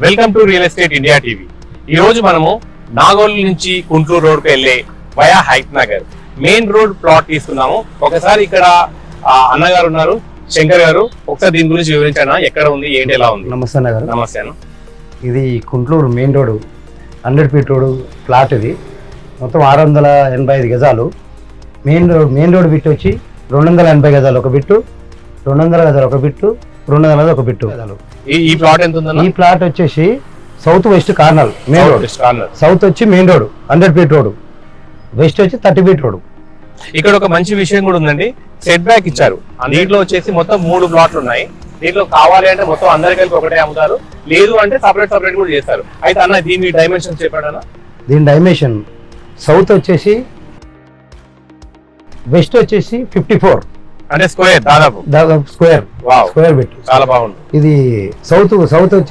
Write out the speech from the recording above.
Welcome to real estate India TV. ఈ రోజు మనము నాగోల్ నుంచి గుంటూరు రోడ్ వెళ్ళే via Hayath Nagar. Main road plot తీసుకున్నాము. ఒకసారి ఇక్కడ అన్నగారు ఉన్నారు శంకర్ గారు. ఒకసారి దీని గురించి వివరించానా? ఎక్కడ ఉంది? ఏంటి? ఎలా ఉంది? నమస్తే అన్న గారు నమస్తే అన్న. ఇది Kuntloor main road hundred feet road plot ఇది. మొత్తం ఆరు వందల ఎనభై ఐదు గజాలు. Main road main road bit వచ్చి రెండు వందల ఎనభై గజాలు ఒక బిట్టు రెండు వందల గజాలు ఒక బిట్టు రెండు వందల ఒక బిట్టు. ఈ ప్లాట్ ఎంత ఈ ప్లాట్ వచ్చేసి south west corner main road corner. South వచ్చి main road hundred feet road west వచ్చి థర్టీ ఫీట్ రోడ్ ఇక్కడ ఒక మంచి విషయం కూడా ఉందండి. సెట్ బ్యాక్ ఇచ్చారు. దీంట్లో వచ్చేసి మొత్తం మూడు ప్లాట్లు ఉన్నాయి. దీంట్లో కావాలి అంటే మొత్తం అందరి కలిపి ఒకటే అమ్ముతారు. లేదు అంటే సపరేట్ సపరేట్ కూడా చేస్తారు. అయితే అన్న దీని డైమెన్షన్ చెప్పాడన్నా దీని డైమెన్షన్ సౌత్ వచ్చేసి వెస్ట్ వచ్చేసి ఫిఫ్టీ ఫోర్ అంటే స్క్వేర్ దాదాపు. స్క్వేర్ వావ్ స్క్వేర్ బిట్ చాలా బాగుంది. ఇది సౌత్ సౌత్